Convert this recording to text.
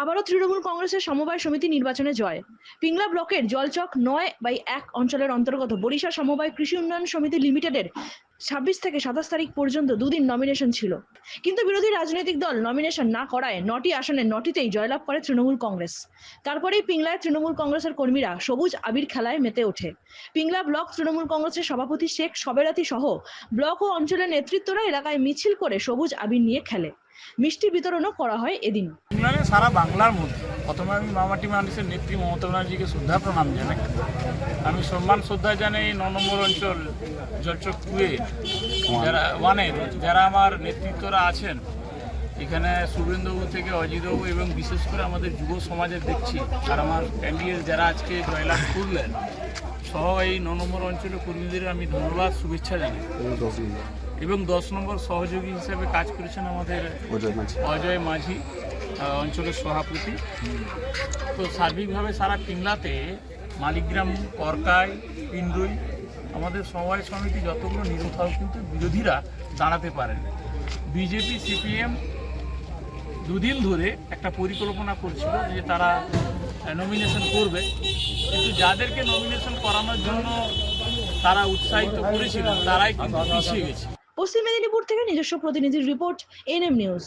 আবারও তৃণমূল কংগ্রেসের সমবায় সমিতি নির্বাচনে জয়। পিংলা ব্লকের জলচক নয় বাই এক অঞ্চলের অন্তর্গত বরিশা সমবায় কৃষি উন্নয়ন সমিতি লিমিটেডের ছাব্বিশ থেকে সাতাশ তারিখ পর্যন্ত দুদিন নমিনেশন ছিল। কিন্তু বিরোধী রাজনৈতিক দল নমিনেশন না করায় নটি আসনে নটিতেই জয়লাভ করে তৃণমূল কংগ্রেস। তারপরেই পিংলায় তৃণমূল কংগ্রেসের কর্মীরা সবুজ আবির খেলায় মেতে ওঠে। পিংলা ব্লক তৃণমূল কংগ্রেসের সভাপতি শেখ সবেরাতি সহ ব্লক ও অঞ্চলের নেতৃত্বরা এলাকায় মিছিল করে সবুজ আবির নিয়ে খেলে। মিষ্টি বিতরণও করা হয় এদিন। সারা বাংলার মধ্যে। প্রথমে আমি মামাটি মানুষের নেত্রী মমতা ব্যানার্জিকে শ্রদ্ধা প্রণাম জানাই। আমি সম্মান শ্রদ্ধা জানাই ন নম্বর অঞ্চল জলচক টুয়ে যারা ওয়ানের যারা আমার নেতৃত্বরা আছেন। এখানে শুভেন্দুবাবু থেকে অজিতবাবু এবং বিশেষ করে আমাদের যুব সমাজের দেখছি আর আমার ক্যান্ডিডেট যারা আজকে জয়লাভ করলেন সহ এই ন নম্বর অঞ্চলের কর্মীদের আমি ধন্যবাদ শুভেচ্ছা জানাই। এবং দশ নম্বর সহযোগী হিসেবে কাজ করেছেন আমাদের অজয় মাঝি। অঞ্চলের সভাপতি। তো সার্বিকভাবে সারা পিংলাতে মালিগ্রাম, করকাই, পিন্ডুই, আমাদের সমবায় সমিতি যতগুলো নিরুথাও কিন্তু বিরোধীরা দাঁড়াতে পারেন। বিজেপি, সিপিএম দুদিন ধরে একটা পরিকল্পনা করছিল যে তারা নমিনেশন করবে। কিন্তু যাদেরকে নমিনেশন করানোর জন্য তারা উৎসাহিত করেছিল, তারাই কিন্তু পিছিয়ে গেছে। পশ্চিম মেদিনীপুর থেকে নিজস্ব প্রতিনিধির রিপোর্ট, এনএম নিউজ।